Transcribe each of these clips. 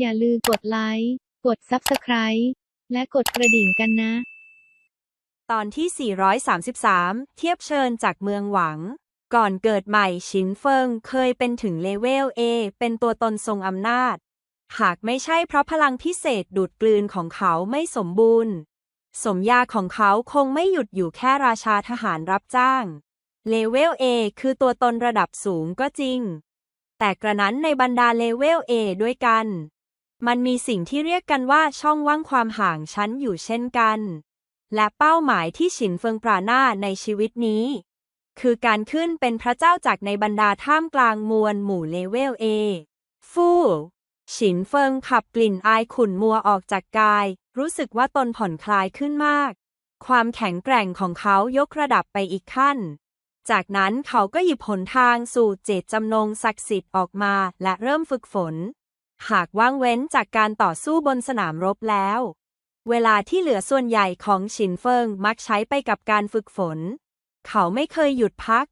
อย่าลืมกดไลค์ กด Subscribe และกดกระดิ่งกันนะ ตอนที่ 433 เทียบเชิญจากเมืองหวัง ก่อนเกิดใหม่ชินเฟิงเคยเป็นถึงเลเวล A เป็นตัวตนทรงอำนาจ หากไม่ใช่เพราะพลังพิเศษดูดกลืนของเขาไม่สมบูรณ์ สมยาของเขาคงไม่หยุดอยู่แค่ราชาทหารรับจ้าง เลเวล A คือตัวตนระดับสูงก็จริง แต่กระนั้นในบรรดาเลเวล A ด้วยกัน มันมีสิ่งที่เรียกกันว่าช่องว่างความห่างชั้นอยู่เช่นกัน และเป้าหมายที่ฉินเฟิงปราหน้าในชีวิตนี้ คือการขึ้นเป็นพระเจ้าจากในบรรดาท่ามกลางมวลหมู่เลเวล A ฟู่ฉินเฟิงขับกลิ่นอายขุ่นมัวออกจากกาย รู้สึกว่าตนผ่อนคลายขึ้นมาก ความแข็งแกร่งของเขายกระดับไปอีกขั้น จากนั้นเขาก็หยิบหนทางสู่เจตจำนงศักดิ์สิทธิ์ออกมาและเริ่มฝึกฝน หากว่างเว้นจากการต่อสู้บนสนามรบแล้ว เวลาที่เหลือส่วนใหญ่ของฉินเฟิงมักใช้ไปกับการฝึกฝน เขาไม่เคยหยุดพัก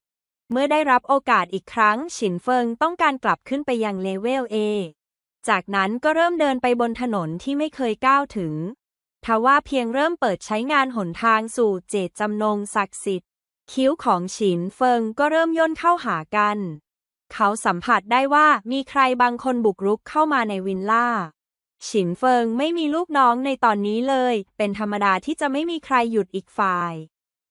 เมื่อได้รับโอกาสอีกครั้ง ฉินเฟิงต้องการกลับขึ้นไปยังเลเวล A จากนั้นก็เริ่มเดินไปบนถนนที่ไม่เคยก้าวถึงทว่าเพียงเริ่มเปิดใช้งานหนทางสู่เจตจำนงศักดิ์สิทธิ์ คิ้วของฉินเฟิงก็เริ่มย่นเข้าหากัน เขาสัมผัสได้ว่ามีใครบางคนบุกรุกเข้ามาในวินล่า ฉินเฟิงไม่มีลูกน้องในตอนนี้เลย เป็นธรรมดาที่จะไม่มีใครหยุดอีกฝ่าย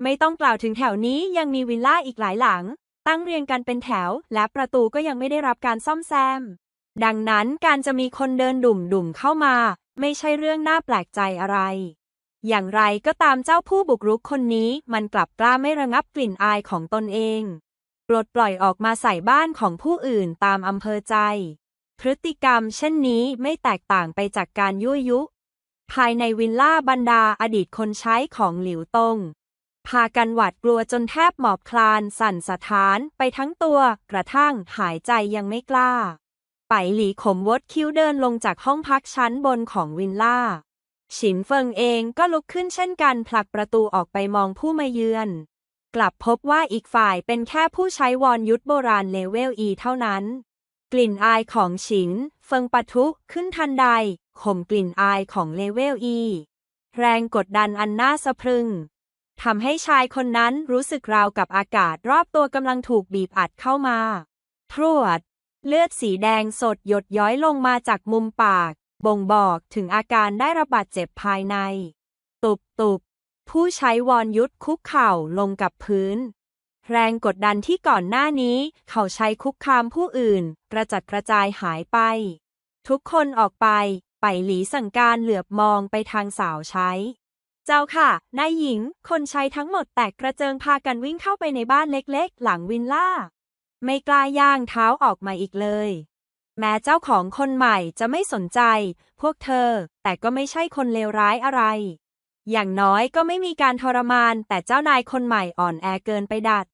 ไม่ต้องกล่าวถึงแถวนี้ยังมีวิลล่าอีกหลายหลัง ตั้งเรียงกันเป็นแถว และประตูก็ยังไม่ได้รับการซ่อมแซม ดังนั้นการจะมีคนเดินดุ่มๆเข้ามา ไม่ใช่เรื่องน่าแปลกใจอะไร อย่างไรก็ตามเจ้าผู้บุกรุกคนนี้มันกลับกล้าไม่ระงับกลิ่นอายของตนเอง ปลดปล่อยออกมาใส่บ้านของผู้อื่นตามอำเภอใจ พฤติกรรมเช่นนี้ไม่แตกต่างไปจากการยั่วยุ ภายในวิลล่าบรรดาอดีตคนใช้ของหลิวตง พากันหวาดกลัวจนแทบหมอบคลานสั่นสะท้านไปทั้งตัวกระทั่งหายใจยังไม่กล้า ไปหลีขมวดคิ้วเดินลงจากห้องพักชั้นบนของวิลล่าฉินเฟิงเองก็ลุกขึ้นเช่นกันผลักประตูออกไปมองผู้มาเยือน กลับพบว่าอีกฝ่ายเป็นแค่ผู้ใช้วอนยุทธโบราณเลเวล E เท่านั้น กลิ่นอายของฉินเฟิงปะทุขึ้นทันใดข่มกลิ่นอายของเลเวล E แรงกดดันอันน่าสะพรึงทำให้ชายคนนั้นรู้สึกราวกับอากาศรอบตัวกำลังถูกบีบอัดเข้ามาพรวด เลือดสีแดงสดหยดย้อยลงมาจากมุมปาก บ่งบอกถึงอาการได้รับบาดเจ็บภายใน ตุบตุบ ผู้ใช้วอนยุทธคุกเข่าลงกับพื้น แรงกดดันที่ก่อนหน้านี้เขาใช้คุกคามผู้อื่น กระจัดกระจายหายไป ทุกคนออกไป ไปหลีสั่งการเหลือบมองไปทางสาวใช้ เจ้าค่ะ นายหญิง คนใช้ทั้งหมดแตกกระเจิงพากันวิ่งเข้าไปในบ้านเล็กๆ หลังวินล่า ไม่กล้าย่างเท้าออกมาอีกเลย แม้เจ้าของคนใหม่จะไม่สนใจ พวกเธอ แต่ก็ไม่ใช่คนเลวร้ายอะไร อย่างน้อยก็ไม่มีการทรมาน แต่เจ้านายคนใหม่อ่อนแอเกินไปดัด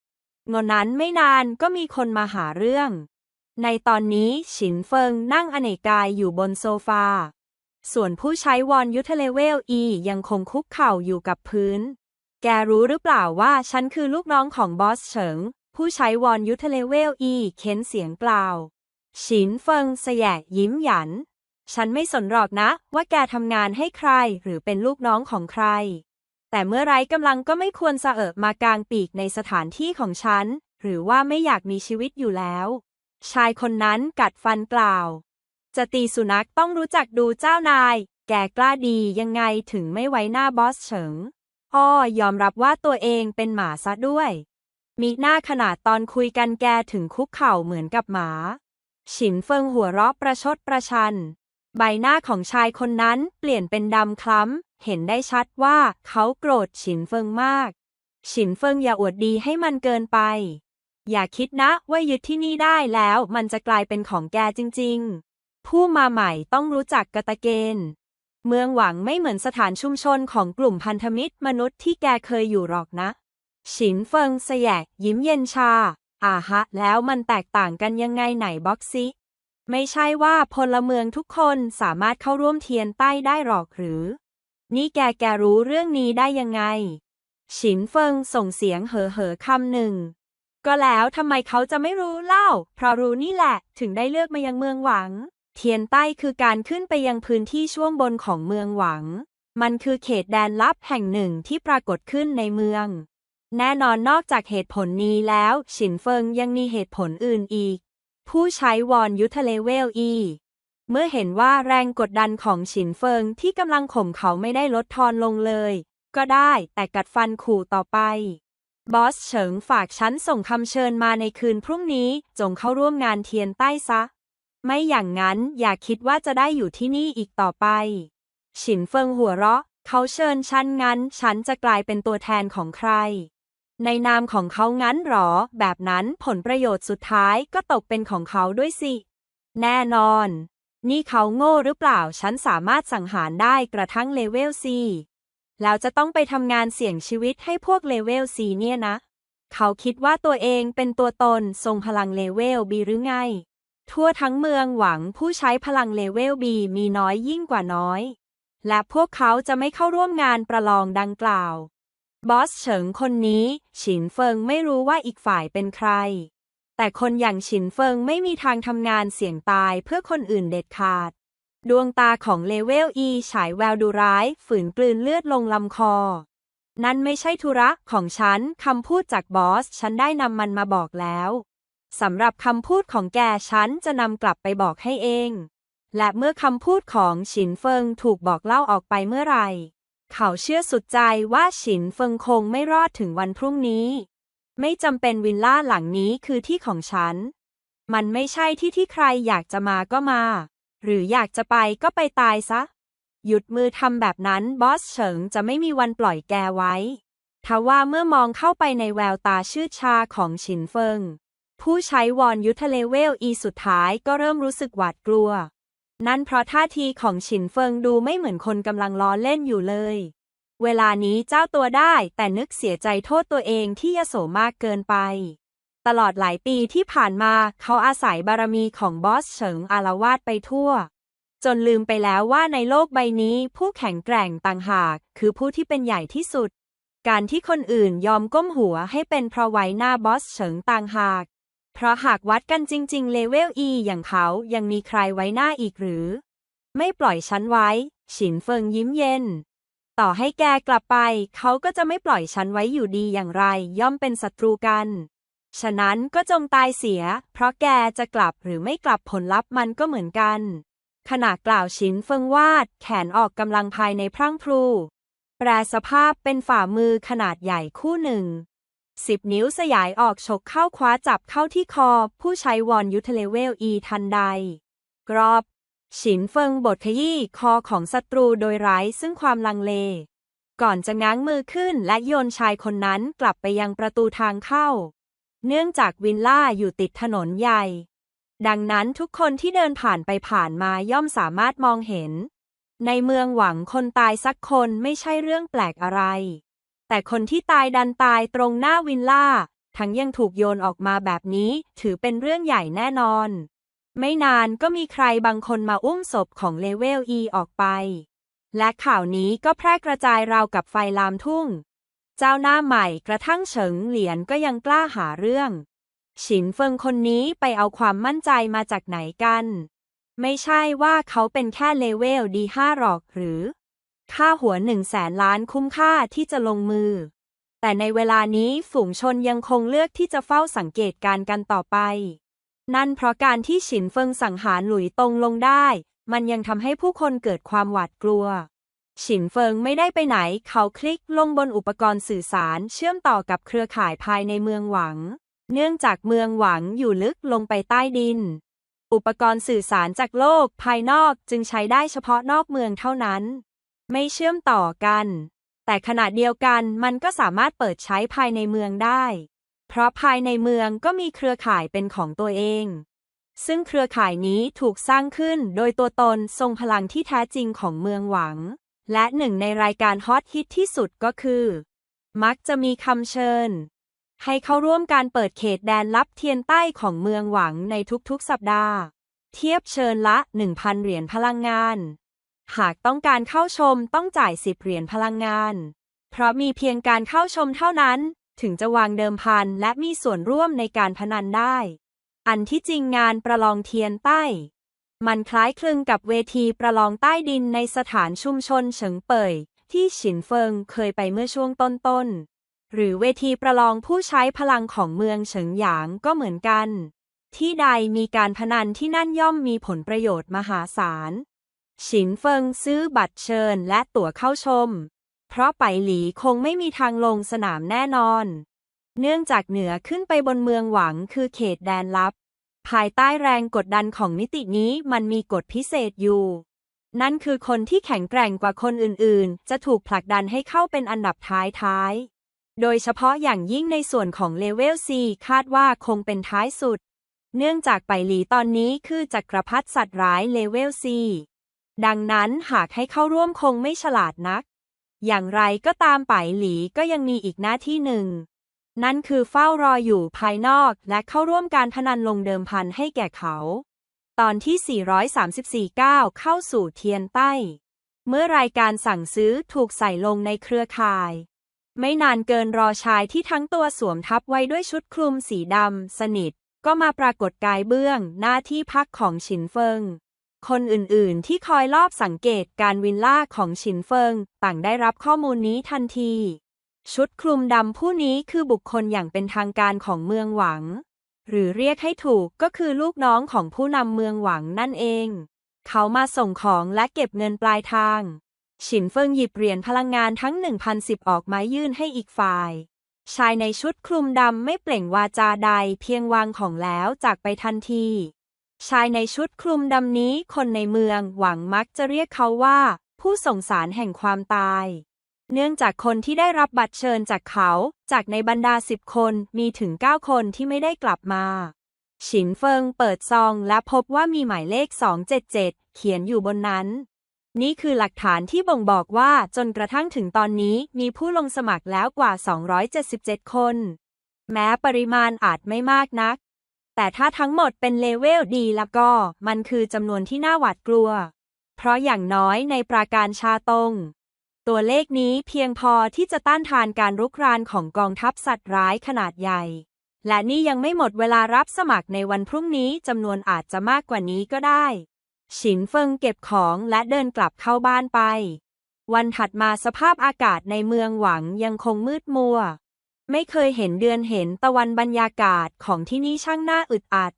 งนนั้นไม่นานก็มีคนมาหาเรื่อง ในตอนนี้ฉินเฟิงนั่งอเนกกายอยู่บนโซฟา ส่วนผู้ใช้วอนยุทธเลเวล E ยังคงคุกเข่าอยู่กับพื้น แกรู้หรือเปล่าว่าฉันคือลูกน้องของบอสเฉิง ผู้ใช้วอนยุทธเลเวล E เค้นเสียงกล่าวฉินเฟิงแสยะยิ้มหยัน ฉันไม่สนหรอกนะ ว่าแกทำงานให้ใครหรือเป็นลูกน้องของใคร แต่เมื่อไรกำลังก็ไม่ควรสะเอะมากลางปีกในสถานที่ของฉัน หรือว่าไม่อยากมีชีวิตอยู่แล้ว ชายคนนั้นกัดฟันกล่าว จะตีสุนัขต้องรู้จักดูเจ้านาย แกกล้าดียังไงถึงไม่ไว้หน้าบอสเฉิง อ้อยอมรับว่าตัวเองเป็นหมาซะด้วย มีหน้าขนาดตอนคุยกันแกถึงคุกเข่าเหมือนกับหมา ฉินเฟิงหัวเราะประชดประชัน ใบหน้าของชายคนนั้นเปลี่ยนเป็นดำคล้ำ เห็นได้ชัดว่าเขาโกรธฉินเฟิงมาก ฉินเฟิงอย่าอวดดีให้มันเกินไป อย่าคิดนะว่ายึดที่นี่ได้แล้วมันจะกลายเป็นของแกจริง ๆ ผู้มาใหม่ต้องรู้จักกตะเกณฑ์เมืองหวังไม่เหมือนสถานชุมชนของกลุ่มพันธมิตรมนุษย์ที่แกเคยอยู่หรอกนะ ฉินเฟิงสยะยิ้มเย็นชาอ่าฮะ แล้วมันแตกต่างกันยังไงไหนบ็อกซิ ไม่ใช่ว่าพลเมืองทุกคนสามารถเข้าร่วมเทียนใต้ได้หรอกหรือ นี่แกแกรู้เรื่องนี้ได้ยังไง ฉินเฟิงส่งเสียงเหอเหอคำหนึ่ง ก็แล้วทำไมเขาจะไม่รู้เล่า เพราะรู้นี่แหละถึงได้เลือกมายังเมืองหวัง เทียนใต้คือการขึ้นไปยังพื้นที่ช่วงบนของเมืองหวัง มันคือเขตแดนลับแห่งหนึ่งที่ปรากฏขึ้นในเมือง แน่นอนนอกจากเหตุผลนี้แล้ว ฉินเฟิงยังมีเหตุผลอื่นอีก ผู้ใช้วอนยุทธเลเวล E เมื่อเห็นว่าแรงกดดันของฉินเฟิงที่กำลังข่มเขาไม่ได้ลดทอนลงเลย ก็ได้แต่กัดฟันขู่ต่อไป บอสเฉิงฝากฉันส่งคำเชิญมาในคืนพรุ่งนี้จงเข้าร่วมงานเทียนใต้ซะ ไม่อย่างนั้นอย่าคิดว่าจะได้อยู่ที่นี่อีกต่อไป ฉินเฟิงหัวเราะ เขาเชิญฉันงั้น ฉันจะกลายเป็นตัวแทนของใคร ในนามของเขางั้นหรอ แบบนั้นผลประโยชน์สุดท้ายก็ตกเป็นของเขาด้วยสิ แน่นอน นี่เขาโง่หรือเปล่า ฉันสามารถสังหารได้กระทั่งเลเวล C แล้วจะต้องไปทำงานเสี่ยงชีวิตให้พวกเลเวล C เนี่ยนะ เขาคิดว่าตัวเองเป็นตัวตนทรงพลังเลเวล B หรือไง ทั่วทั้งเมืองหวังผู้ใช้พลังเลเวล B มีน้อยยิ่งกว่าน้อย และพวกเขาจะไม่เข้าร่วมงานประลองดังกล่าว บอสเฉิงคนนี้ ฉินเฟิงไม่รู้ว่าอีกฝ่ายเป็นใคร แต่คนอย่างฉินเฟิงไม่มีทางทำงานเสี่ยงตายเพื่อคนอื่นเด็ดขาด ดวงตาของเลเวล E ฉายแววดูร้าย ฝืนกลืนเลือดลงลำคอ นั่นไม่ใช่ธุระของฉันคำพูดจากบอส ฉันได้นำมันมาบอกแล้วสำหรับคำพูดของแกฉันจะนำกลับไปบอกให้เอง และเมื่อคำพูดของฉินเฟิงถูกบอกเล่าออกไปเมื่อไหร่ เขาเชื่อสุดใจว่าฉินเฟิงคงไม่รอดถึงวันพรุ่งนี้ ไม่จำเป็นวิลล่าหลังนี้คือที่ของฉัน มันไม่ใช่ที่ที่ใครอยากจะมาก็มา หรืออยากจะไปก็ไปตายซะ หยุดมือทำแบบนั้นบอสเฉิงจะไม่มีวันปล่อยแกไว้ทว่าเมื่อมองเข้าไปในแววตาชื่ดชาของฉินเฟิง ผู้ใช้วอนยุทธเลเวล E สุดท้ายก็เริ่มรู้สึกหวาดกลัว นั่นเพราะท่าทีของฉินเฟิงดูไม่เหมือนคนกำลังล้อเล่นอยู่เลย เวลานี้เจ้าตัวได้แต่นึกเสียใจโทษตัวเองที่ยโสมากเกินไป ตลอดหลายปีที่ผ่านมาเขาอาศัยบารมีของบอสเฉิงอารวาสไปทั่ว จนลืมไปแล้วว่าในโลกใบนี้ผู้แข็งแกร่งต่างหาก คือผู้ที่เป็นใหญ่ที่สุด การที่คนอื่นยอมก้มหัวให้เป็นเพราะไว้หน้าบอสเฉิงต่างหาก เพราะหากวัดกันจริง ๆ เลเวล E อย่างเขายังมีใครไว้หน้าอีกหรือ ไม่ปล่อยฉันไว้ ฉินเฟิงยิ้มเย็น ต่อให้แกกลับไป เขาก็จะไม่ปล่อยฉันไว้อยู่ดีอย่างไร ย่อมเป็นศัตรูกัน ฉะนั้นก็จงตายเสีย เพราะแกจะกลับหรือไม่กลับผลลัพธ์มันก็เหมือนกัน ขณะกล่าวฉินเฟิงวาด แขนออกกำลังภายในพรั่งพรูแปรสภาพเป็นฝ่ามือขนาดใหญ่คู่หนึ่ง สิบนิ้วสยายออกฉกเข้าคว้าจับเข้าที่คอ ผู้ใช้วอนยุทธเลเวล E ทันใด กรอบ ฉินเฟิงบดขยี้คอของศัตรูโดยไร้ซึ่งความลังเล ก่อนจะง้างมือขึ้นและโยนชายคนนั้นกลับไปยังประตูทางเข้า เนื่องจากวิลล่าอยู่ติดถนนใหญ่ ดังนั้นทุกคนที่เดินผ่านไปผ่านมาย่อมสามารถมองเห็น ในเมืองหวังคนตายสักคนไม่ใช่เรื่องแปลกอะไร แต่คนที่ตายดันตายตรงหน้าวิลล่า ทั้งยังถูกโยนออกมาแบบนี้ถือเป็นเรื่องใหญ่แน่นอน ไม่นานก็มีใครบางคนมาอุ้มศพของเลเวล E ออกไป และข่าวนี้ก็แพร่กระจายราวกับไฟลามทุ่ง เจ้าหน้าใหม่กระทั่งเฉิงเหลียนก็ยังกล้าหาเรื่อง ฉินเฟิงคนนี้ไปเอาความมั่นใจมาจากไหนกัน ไม่ใช่ว่าเขาเป็นแค่เลเวลดีห้าหรอกหรือ ค่าหัวหนึ่งแสนล้านคุ้มค่าที่จะลงมือ แต่ในเวลานี้ฝูงชนยังคงเลือกที่จะเฝ้าสังเกตการณ์กันต่อไป นั่นเพราะการที่ฉินเฟิงสังหารหลุยตงลงได้ มันยังทำให้ผู้คนเกิดความหวาดกลัว ฉินเฟิงไม่ได้ไปไหน เขาคลิกลงบนอุปกรณ์สื่อสารเชื่อมต่อกับเครือข่ายภายในเมืองหวัง เนื่องจากเมืองหวังอยู่ลึกลงไปใต้ดิน อุปกรณ์สื่อสารจากโลกภายนอกจึงใช้ได้เฉพาะนอกเมืองเท่านั้น ไม่เชื่อมต่อกัน แต่ขณะเดียวกันมันก็สามารถเปิดใช้ภายในเมืองได้ เพราะภายในเมืองก็มีเครือข่ายเป็นของตัวเอง ซึ่งเครือข่ายนี้ถูกสร้างขึ้นโดยตัวตนทรงพลังที่แท้จริงของเมืองหวัง และหนึ่งในรายการฮอตฮิตที่สุดก็คือ มักจะมีคำเชิญ ให้เข้าร่วมการเปิดเขตแดนลับเทียนใต้ของเมืองหวังในทุกๆสัปดาห์ เทียบเชิญละ 1,000 เหรียญพลังงาน หากต้องการเข้าชมต้องจ่าย10เหรียญพลังงาน เพราะมีเพียงการเข้าชมเท่านั้น ถึงจะวางเดิมพันและมีส่วนร่วมในการพนันได้ อันที่จริงงานประลองเทียนใต้ มันคล้ายคลึงกับเวทีประลองใต้ดินในสถานชุมชนเฉิงเป่ยที่ฉินเฟิงเคยไปเมื่อช่วงต้นๆ หรือเวทีประลองผู้ใช้พลังของเมืองเฉิงหยางก็เหมือนกัน ที่ใดมีการพนันที่นั่นย่อมมีผลประโยชน์มหาศาล ฉินเฟิงซื้อบัตรเชิญและตั๋วเข้าชม เพราะไปหลีคงไม่มีทางลงสนามแน่นอน เนื่องจากเหนือขึ้นไปบนเมืองหวังคือเขตแดนลับ ภายใต้แรงกดดันของมิตินี้มันมีกฎพิเศษอยู่ นั่นคือคนที่แข็งแกร่งกว่าคนอื่นๆ จะถูกผลักดันให้เข้าเป็นอันดับท้ายๆ โดยเฉพาะอย่างยิ่งในส่วนของเลเวล C คาดว่าคงเป็นท้ายสุด เนื่องจากไปหลีตอนนี้คือจักรพรรดิสัตว์ร้ายเลเวล C ดังนั้นหากให้เข้าร่วมคงไม่ฉลาดนัก อย่างไรก็ตามไปหลีก็ยังมีอีกหน้าที่หนึ่ง นั่นคือเฝ้ารออยู่ภายนอกและเข้าร่วมการพนันลงเดิมพันให้แก่เขา ตอนที่ 434ก้าเข้าสู่เทียนใต้ เมื่อรายการสั่งซื้อถูกใส่ลงในเครือข่าย ไม่นานเกินรอชายที่ทั้งตัวสวมทับไว้ด้วยชุดคลุมสีดำสนิท ก็มาปรากฏกายเบื้องหน้าที่พักของฉินเฟิง คนอื่นๆ ที่คอยลอบสังเกตการวินล่าของฉินเฟิง ต่างได้รับข้อมูลนี้ทันที ชุดคลุมดำผู้นี้คือบุคคลอย่างเป็นทางการของเมืองหวัง หรือเรียกให้ถูกก็คือลูกน้องของผู้นำเมืองหวังนั่นเอง เขามาส่งของและเก็บเงินปลายทาง ฉินเฟิงหยิบเหรียญพลังงานทั้ง 1,010 ออกมายื่นให้อีกฝ่าย ชายในชุดคลุมดำไม่เปล่งวาจาใดเพียงวางของแล้วจากไปทันที ชายในชุดคลุมดำนี้คนในเมืองหวังมักจะเรียกเขาว่า ผู้ส่งสารแห่งความตาย เนื่องจากคนที่ได้รับบัตรเชิญจากเขา จากในบรรดาสิบคนมีถึง9คนที่ไม่ได้กลับมา ฉินเฟิงเปิดซองและพบว่ามีหมายเลข 277 เขียนอยู่บนนั้น นี่คือหลักฐานที่บ่งบอกว่าจนกระทั่งถึงตอนนี้มีผู้ลงสมัครแล้วกว่า 277 คน แม้ปริมาณอาจไม่มากนัก แต่ถ้าทั้งหมดเป็นเลเวลดีแล้วก็มันคือจำนวนที่น่าหวาดกลัว เพราะอย่างน้อยในปราการชาตง ตัวเลขนี้เพียงพอที่จะต้านทานการรุกรานของกองทัพสัตว์ร้ายขนาดใหญ่ และนี่ยังไม่หมดเวลารับสมัครในวันพรุ่งนี้จำนวนอาจจะมากกว่านี้ก็ได้ ฉินเฟิงเก็บของและเดินกลับเข้าบ้านไป วันถัดมาสภาพอากาศในเมืองหวังยังคงมืดมัว ไม่เคยเห็นเดือนเห็นตะวันบรรยากาศของที่นี่ช่างน่าอึดอัด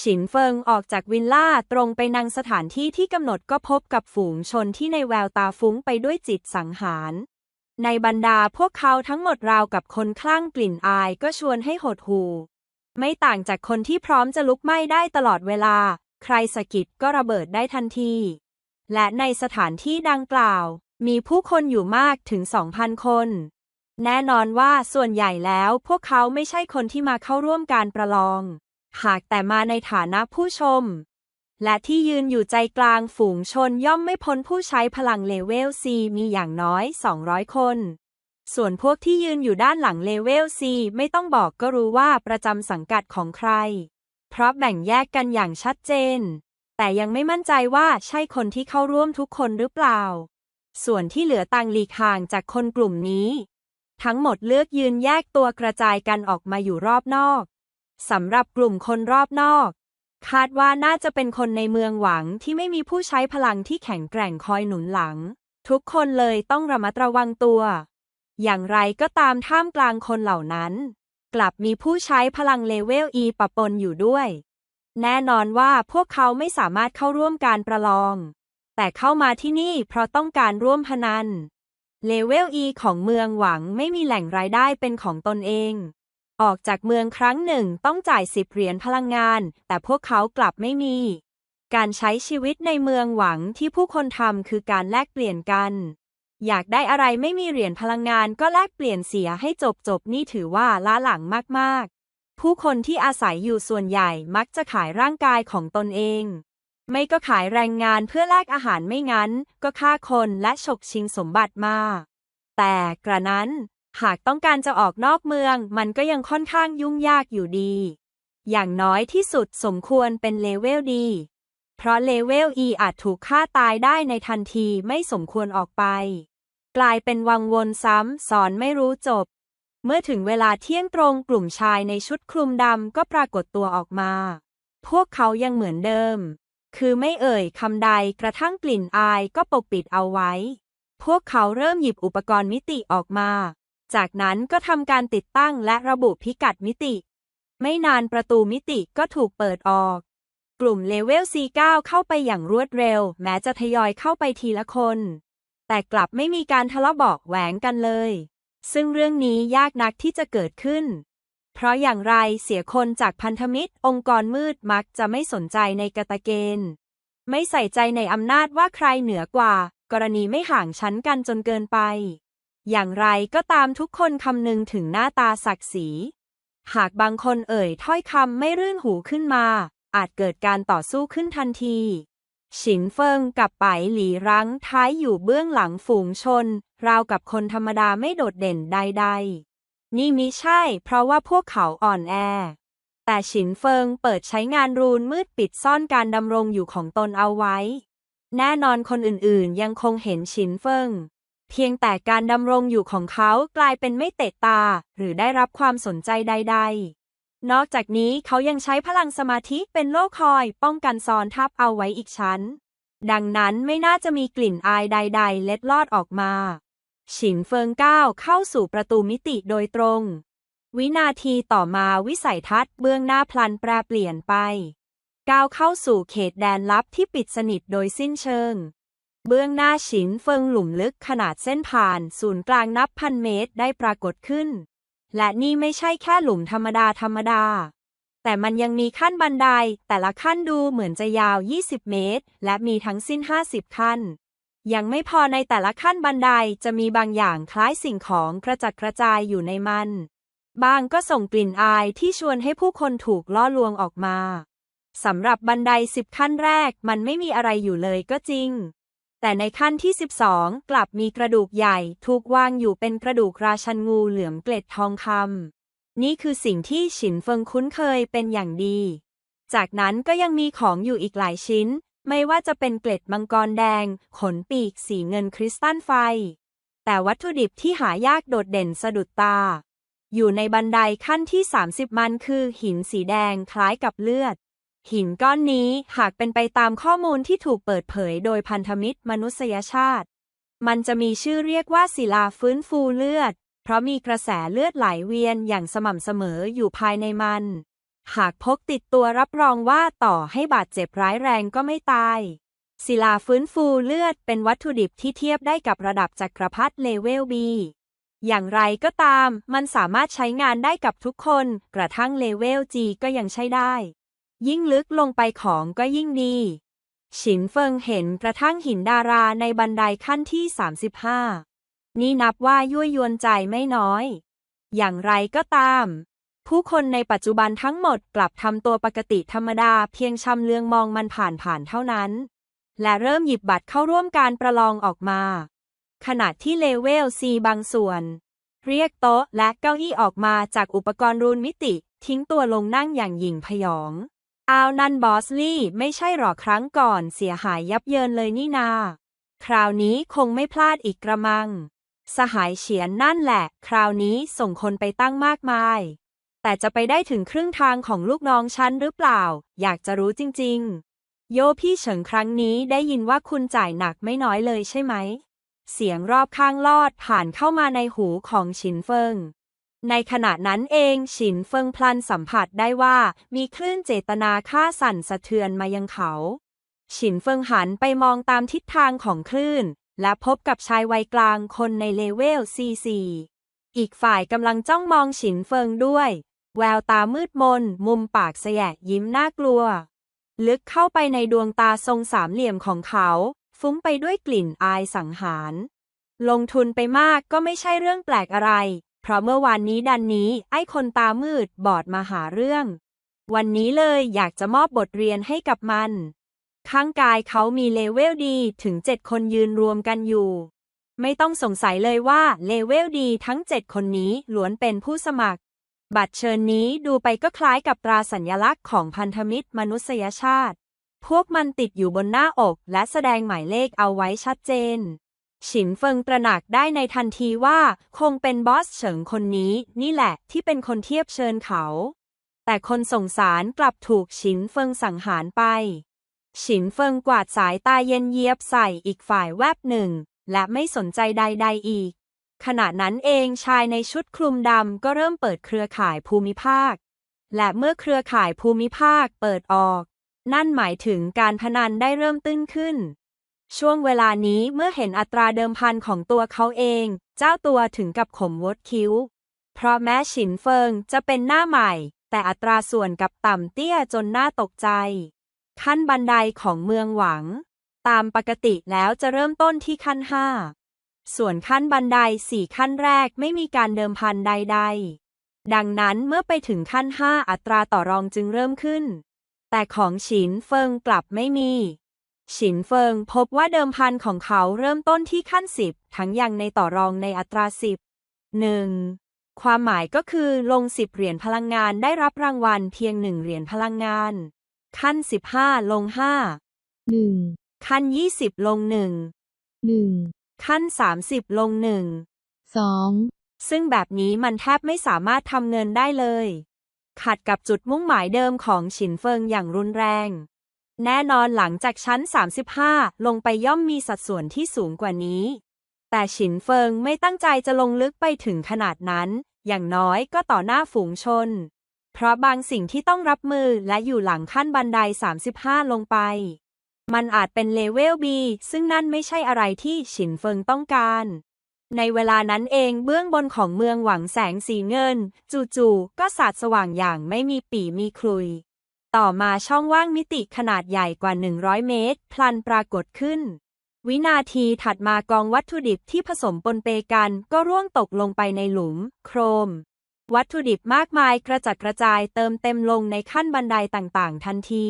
ฉินเฟิงออกจากวิลล่าตรงไปนังสถานที่ที่กำหนดก็พบกับฝูงชนที่ในแววตาฟุ้งไปด้วยจิตสังหาร ในบรรดาพวกเขาทั้งหมดราวกับคนคลั่งกลิ่นอายก็ชวนให้หดหูไม่ต่างจากคนที่พร้อมจะลุกไหม้ได้ตลอดเวลา ใครสะกิดก็ระเบิดได้ทันที และในสถานที่ดังกล่าว มีผู้คนอยู่มากถึง 2,000 คน แน่นอนว่าส่วนใหญ่แล้วพวกเขาไม่ใช่คนที่มาเข้าร่วมการประลอง หากแต่มาในฐานะผู้ชม และที่ยืนอยู่ใจกลางฝูงชนย่อมไม่พ้นผู้ใช้พลังเลเวล C มีอย่างน้อย 200 คน ส่วนพวกที่ยืนอยู่ด้านหลังเลเวล C ไม่ต้องบอกก็รู้ว่าประจำสังกัดของใคร เพราะแบ่งแยกกันอย่างชัดเจน แต่ยังไม่มั่นใจว่าใช่คนที่เข้าร่วมทุกคนหรือเปล่า ส่วนที่เหลือต่างหลีกห่างจากคนกลุ่มนี้ ทั้งหมดเลือกยืนแยกตัวกระจายกันออกมาอยู่รอบนอก สำหรับกลุ่มคนรอบนอก คาดว่าน่าจะเป็นคนในเมืองหวังที่ไม่มีผู้ใช้พลังที่แข็งแกร่งคอยหนุนหลัง ทุกคนเลยต้องระมัดระวังตัว อย่างไรก็ตามท่ามกลางคนเหล่านั้น กลับมีผู้ใช้พลังเลเวล E ปะปนอยู่ด้วย แน่นอนว่าพวกเขาไม่สามารถเข้าร่วมการประลอง แต่เข้ามาที่นี่เพราะต้องการร่วมพนัน เลเวล E ของเมืองหวังไม่มีแหล่งรายได้เป็นของตนเอง ออกจากเมืองครั้งหนึ่งต้องจ่ายสิบเหรียญพลังงาน แต่พวกเขากลับไม่มี การใช้ชีวิตในเมืองหวังที่ผู้คนทำคือการแลกเปลี่ยนกัน อยากได้อะไรไม่มีเหรียญพลังงานก็แลกเปลี่ยนเสียให้จบจบๆนี่ถือว่าล้าหลังมากๆ ผู้คนที่อาศัยอยู่ส่วนใหญ่มักจะขายร่างกายของตนเอง ไม่ก็ขายแรงงานเพื่อแลกอาหารไม่งั้น ก็ฆ่าคนและฉกชิงสมบัติมา แต่กระนั้น หากต้องการจะออกนอกเมือง มันก็ยังค่อนข้างยุ่งยากอยู่ดี อย่างน้อยที่สุดสมควรเป็นเลเวลดี เพราะเลเวล E อาจถูกฆ่าตายได้ในทันทีไม่สมควรออกไป กลายเป็นวังวนซ้ำสอนไม่รู้จบ เมื่อถึงเวลาเที่ยงตรงกลุ่มชายในชุดคลุมดำก็ปรากฏตัวออกมา พวกเขายังเหมือนเดิม คือไม่เอ่ยคำใดกระทั่งกลิ่นอายก็ปกปิดเอาไว้ พวกเขาเริ่มหยิบอุปกรณ์มิติออกมา จากนั้นก็ทำการติดตั้งและระบุพิกัดมิติ ไม่นานประตูมิติก็ถูกเปิดออก กลุ่มเลเวล C9 เข้าไปอย่างรวดเร็ว แม้จะทยอยเข้าไปทีละคน แต่กลับไม่มีการทะเลาะเบอกแหวงกันเลย ซึ่งเรื่องนี้ยากนักที่จะเกิดขึ้น เพราะอย่างไรเสียคนจากพันธมิตร องค์กรมืดมักจะไม่สนใจในกตเกณฑ์ ไม่ใส่ใจในอำนาจว่าใครเหนือกว่า กรณีไม่ห่างชั้นกันจนเกินไป อย่างไรก็ตามทุกคนคำนึงถึงหน้าตาศักดิ์ศรีหากบางคนเอ่ยถ้อยคำไม่รื่นหูขึ้นมา อาจเกิดการต่อสู้ขึ้นทันทีฉินเฟิงกับไปหลีรั้งท้ายอยู่เบื้องหลังฝูงชน ราวกับคนธรรมดาไม่โดดเด่นใดๆ นี่มิใช่ เพราะว่าพวกเขาอ่อนแอ แต่ฉินเฟิงเปิดใช้งานรูนมืดปิดซ่อนการดำรงอยู่ของตนเอาไว้ แน่นอนคนอื่นๆ ยังคงเห็นฉินเฟิง เพียงแต่การดำรงอยู่ของเขากลายเป็นไม่เตะตา หรือได้รับความสนใจใด ๆ นอกจากนี้เขายังใช้พลังสมาธิเป็นโลคอยป้องกันซ้อนทับเอาไว้อีกชั้น ดังนั้นไม่น่าจะมีกลิ่นอายใด ๆ เล็ดลอดออกมา ฉินเฟิงก้าวเข้าสู่ประตูมิติโดยตรง วินาทีต่อมาวิสัยทัศน์เบื้องหน้าพลันแปรเปลี่ยนไป ก้าวเข้าสู่เขตแดนลับที่ปิดสนิทโดยสิ้นเชิง เบื้องหน้าฉินเฟิงหลุมลึกขนาดเส้นผ่านศูนย์กลางนับพันเมตรได้ปรากฏขึ้น และนี่ไม่ใช่แค่หลุมธรรมดาธรรมดาแต่มันยังมีขั้นบันได แต่ละขั้นดูเหมือนจะยาว 20 เมตร และมีทั้งสิ้น 50 ขั้น ยังไม่พอในแต่ละขั้นบันไดจะมีบางอย่างคล้ายสิ่งของกระจัดกระจายอยู่ในมัน บางก็ส่งกลิ่นอายที่ชวนให้ผู้คนถูกล่อลวงออกมา สำหรับบันไดสิบขั้นแรกมันไม่มีอะไรอยู่เลยก็จริง แต่ในขั้นที่ 12 กลับมีกระดูกใหญ่ถูกวางอยู่เป็นกระดูกราชันงูเหลือมเกล็ดทองคำนี่คือสิ่งที่ฉินเฟิงคุ้นเคยเป็นอย่างดี จากนั้นก็ยังมีของอยู่อีกหลายชิ้น ไม่ว่าจะเป็นเกล็ดมังกรแดง ขนปีกสีเงินคริสตัลไฟ แต่วัตถุดิบที่หายากโดดเด่นสะดุดตา อยู่ในบันไดขั้นที่ 30 มันคือหินสีแดงคล้ายกับเลือด หินก้อนนี้หากเป็นไปตามข้อมูลที่ถูกเปิดเผยโดยพันธมิตรมนุษยชาติ มันจะมีชื่อเรียกว่าศิลาฟื้นฟูเลือด เพราะมีกระแสเลือดไหลเวียนอย่างสม่ำเสมออยู่ภายในมัน หากพกติดตัวรับรองว่าต่อให้บาดเจ็บร้ายแรงก็ไม่ตาย ศิลาฟื้นฟูเลือดเป็นวัตถุดิบที่เทียบได้กับระดับจักรพรรดิเลเวล B อย่างไรก็ตาม มันสามารถใช้งานได้กับทุกคน กระทั่งเลเวล G ก็ยังใช้ได้ ยิ่งลึกลงไปของก็ยิ่งดี ฉินเฟิงเห็นกระทั่งหินดาราในบันไดขั้นที่ 35 นี่นับว่ายั่วยวนใจไม่น้อย อย่างไรก็ตาม ผู้คนในปัจจุบันทั้งหมดกลับทำตัวปกติธรรมดาเพียงชำเลืองมองมันผ่านผ่านๆเท่านั้น และเริ่มหยิบบัตรเข้าร่วมการประลองออกมา ขณะที่เลเวล C บางส่วน เรียกโต๊ะและเก้าอี้ออกมาจากอุปกรณ์รูนมิติ ทิ้งตัวลงนั่งอย่างหยิ่งพยอง อาวนันบอสลี่ไม่ใช่หรอครั้งก่อนเสียหายยับเยินเลยนี่นา คราวนี้คงไม่พลาดอีกกระมัง สหายเฉียนนั่นแหละ คราวนี้ส่งคนไปตั้งมากมาย แต่จะไปได้ถึงครึ่งทางของลูกน้องฉันหรือเปล่า อยากจะรู้จริง ๆ โยพี่เฉิงครั้งนี้ได้ยินว่าคุณจ่ายหนักไม่น้อยเลยใช่ไหม เสียงรอบข้างลอดผ่านเข้ามาในหูของฉินเฟิง ในขณะนั้นเองฉินเฟิงพลันสัมผัสได้ว่ามีคลื่นเจตนาฆ่าสั่นสะเทือนมายังเขา ฉินเฟิงหันไปมองตามทิศทางของคลื่น และพบกับชายวัยกลางคนในเลเวล C4 อีกฝ่ายกำลังจ้องมองฉินเฟิงด้วย แววตามืดมน มุมปากแสยะยิ้มน่ากลัว ลึกเข้าไปในดวงตาทรงสามเหลี่ยมของเขา ฟุ้งไปด้วยกลิ่นอายสังหาร ลงทุนไปมากก็ไม่ใช่เรื่องแปลกอะไร เพราะเมื่อวานนี้ดันนี้ไอ้คนตามืดบอดมาหาเรื่อง วันนี้เลยอยากจะมอบบทเรียนให้กับมัน ข้างกายเขามีเลเวลดีถึงเจ็ดคนยืนรวมกันอยู่ ไม่ต้องสงสัยเลยว่าเลเวลดีทั้งเจ็ดคนนี้ล้วนเป็นผู้สมัคร บัตรเชิญนี้ดูไปก็คล้ายกับตราสัญลักษณ์ของพันธมิตรมนุษยชาติ พวกมันติดอยู่บนหน้าอกและแสดงหมายเลขเอาไว้ชัดเจน ฉินเฟิงตระหนักได้ในทันทีว่า คงเป็นบอสเฉิงคนนี้ นี่แหละที่เป็นคนเทียบเชิญเขา แต่คนส่งสารกลับถูกฉินเฟิงสังหารไป ฉินเฟิงกวาดสายตาเย็นเยียบใส่อีกฝ่ายแวบหนึ่ง และไม่สนใจใด ๆอีก ขณะนั้นเองชายในชุดคลุมดำก็เริ่มเปิดเครือข่ายภูมิภาค และเมื่อเครือข่ายภูมิภาคเปิดออก นั่นหมายถึงการพนันได้เริ่มตื้นขึ้น ช่วงเวลานี้เมื่อเห็นอัตราเดิมพันของตัวเขาเอง เจ้าตัวถึงกับขมวดคิ้ว เพราะแม้ฉินเฟิงจะเป็นหน้าใหม่ แต่อัตราส่วนกับต่ำเตี้ยจนน่าตกใจ ขั้นบันไดของเมืองหวัง ตามปกติแล้วจะเริ่มต้นที่ขั้นห้า ส่วนขั้นบันไดสี่ขั้นแรกไม่มีการเดิมพันใด ๆ ดังนั้นเมื่อไปถึงขั้นห้าอัตราต่อรองจึงเริ่มขึ้น แต่ของฉินเฟิงกลับไม่มี ฉินเฟิงพบว่าเดิมพันของเขาเริ่มต้นที่ขั้นสิบทั้งยังในต่อรองในอัตราสิบหนึ่งความหมายก็คือลงสิบเหรียญพลังงานได้รับรางวัลเพียงหนึ่งเหรียญพลังงาน ขั้นสิบห้าลงห้าหนึ่งขั้นยี่สิบลงหนึ่งหนึ่ง ขั้นสามสิบลงหนึ่งสองซึ่งแบบนี้มันแทบไม่สามารถทำเงินได้เลย ขัดกับจุดมุ่งหมายเดิมของฉินเฟิงอย่างรุนแรง แน่นอนหลังจากชั้น 35 ลงไปย่อมมีสัดส่วนที่สูงกว่านี้ แต่ฉินเฟิงไม่ตั้งใจจะลงลึกไปถึงขนาดนั้น อย่างน้อยก็ต่อหน้าฝูงชน เพราะบางสิ่งที่ต้องรับมือและอยู่หลังขั้นบันได 35 ลงไป มันอาจเป็นเลเวล B ซึ่งนั่นไม่ใช่อะไรที่ฉินเฟิงต้องการ ในเวลานั้นเองเบื้องบนของเมืองหวังแสงสีเงิน จู่ๆก็สาดสว่างอย่างไม่มีปีมีครุย ต่อมาช่องว่างมิติขนาดใหญ่กว่า 100 เมตร พลันปรากฏขึ้น วินาทีถัดมากองวัตถุดิบที่ผสมปนเปกันก็ร่วงตกลงไปในหลุม โครม วัตถุดิบมากมายกระจัดกระจายเติมเต็มลงในขั้นบันไดต่างๆ ทันที